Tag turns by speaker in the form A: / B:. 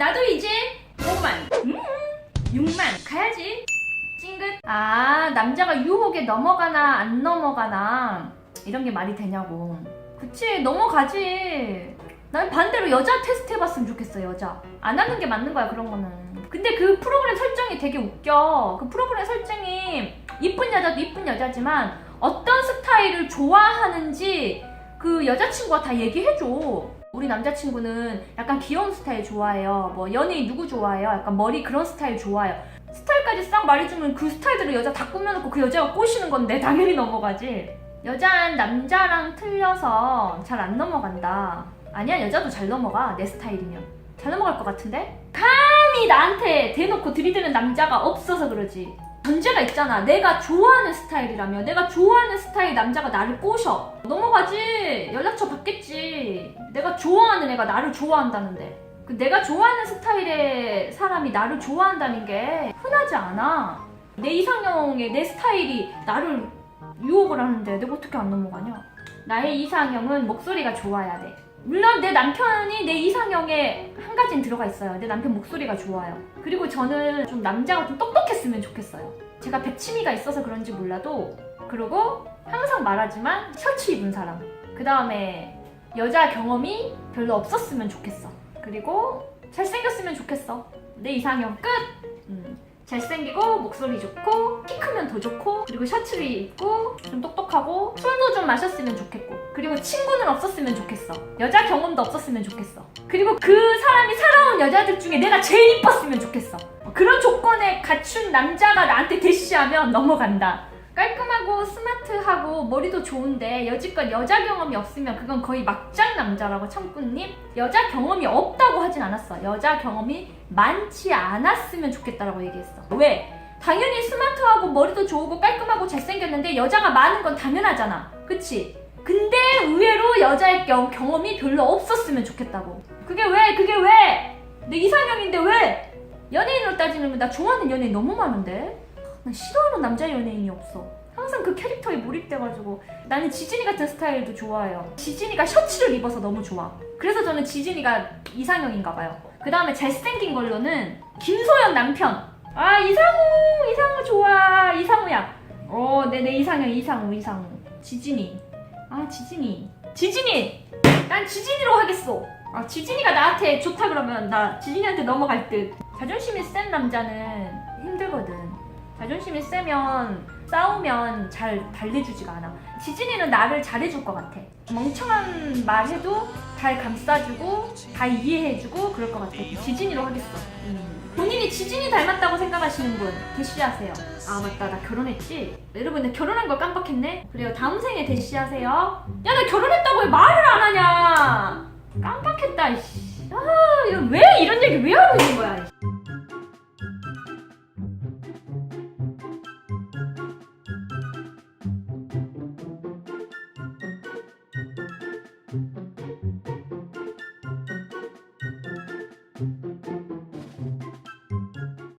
A: 나도 이제 5만, 음, 6만 가야지. 찡긋. 아, 남자가 유혹에 넘어가나 안 넘어가나 이런 게 말이 되냐고. 그치, 넘어가지. 난 반대로 여자 테스트 해봤으면 좋겠어, 여자. 안 하는 게 맞는 거야, 그런 거는. 근데 그 프로그램 설정이 되게 웃겨. 그 프로그램 설정이 이쁜 여자도 이쁜 여자지만 어떤 스타일을 좋아하는지 그 여자친구가 다 얘기해줘. 우리 남자친구는 약간 귀여운 스타일 좋아해요. 뭐 연예인 누구 좋아해요? 약간 머리 그런 스타일 좋아해요. 스타일까지 싹 말해주면 그 스타일대로 여자 다 꾸며놓고 그 여자가 꼬시는 건데 당연히 넘어가지. 여자는 남자랑 틀려서 잘 안 넘어간다. 아니야 여자도 잘 넘어가 내 스타일이면 잘 넘어갈 것 같은데? 감히 나한테 대놓고 들이대는 남자가 없어서 그러지. 문제가 있잖아. 내가 좋아하는 스타일이라면 내가 좋아하는 스타일 남자가 나를 꼬셔. 넘어가지. 연락처 받겠지. 내가 좋아하는 애가 나를 좋아한다는데. 그 내가 좋아하는 스타일의 사람이 나를 좋아한다는 게 흔하지 않아. 내 이상형의 내 스타일이 나를 유혹을 하는데 내가 어떻게 안 넘어가냐? 나의 이상형은 목소리가 좋아야 돼. 물론 내 남편이 내 이상형에 한 가지는 들어가 있어요. 내 남편 목소리가 좋아요. 그리고 저는 좀 남자가 좀 똑똑했으면 좋겠어요. 제가 백치미가 있어서 그런지 몰라도 그리고 항상 말하지만 셔츠 입은 사람. 그 다음에 여자 경험이 별로 없었으면 좋겠어. 그리고 잘생겼으면 좋겠어. 내 이상형 끝. 음. 잘생기고 목소리 좋고 키 크면 더 좋고 그리고 셔츠를 입고 좀 똑똑하고 술도 좀 마셨으면 좋겠고 그리고 친구는 없었으면 좋겠어. 여자 경험도 없었으면 좋겠어. 그리고 그 사람이 살아온 여자들 중에 내가 제일 이뻤으면 좋겠어. 그런 조건에 갖춘 남자가 나한테 대시하면 넘어간다 깔끔하고 스마트하고 머리도 좋은데 여지껏 여자 경험이 없으면 그건 거의 막장 남자라고 창구님 여자 경험이 없다고 하진 않았어 여자 경험이 많지 않았으면 좋겠다라고 얘기했어 왜? 당연히 스마트하고 머리도 좋고 깔끔하고 잘생겼는데 여자가 많은 건 당연하잖아 그치? 근데 의외로 여자의 경, 경험이 별로 없었으면 좋겠다고 그게 왜? 그게 왜? 내 이상형인데 왜? 연예인으로 따지면 나 좋아하는 연예인 너무 많은데 난 싫어하는 남자 연예인이 없어. 항상 그 캐릭터에 몰입돼가지고 나는 지진이 같은 스타일도 좋아해요. 지진이가 셔츠를 입어서 너무 좋아. 그래서 저는 지진이가 이상형인가 봐요. 그 다음에 잘생긴 걸로는 김소연 남편. 아 이상우 이상우 좋아 이상우야. 어내 내 이상형 이상우 이상우. 지진이. 아 지진이. 지진이. 난 지진이로 하겠어. 아 지진이가 나한테 좋다 그러면 나 지진이한테 넘어갈 듯. 자존심이 센 남자는 힘들거든. 자존심이 세면 싸우면 잘 달래주지가 않아. 지진이는 나를 잘해줄 것 같아. 멍청한 말 해도 잘 감싸주고 다 이해해주고 그럴 것 같아. 지진이로 하겠어. 음. 본인이 지진이 닮았다고 생각하시는 분 대시하세요. 아 맞다 나 결혼했지? 여러분 나 결혼한 걸 깜빡했네. 그래요 다음 생에 대시하세요. 야 나 결혼했다고 왜 말을 안 하냐? 깜빡했다. 이씨. 아 이거 왜 이런 얘기 왜 하고 있는 거야? 이씨.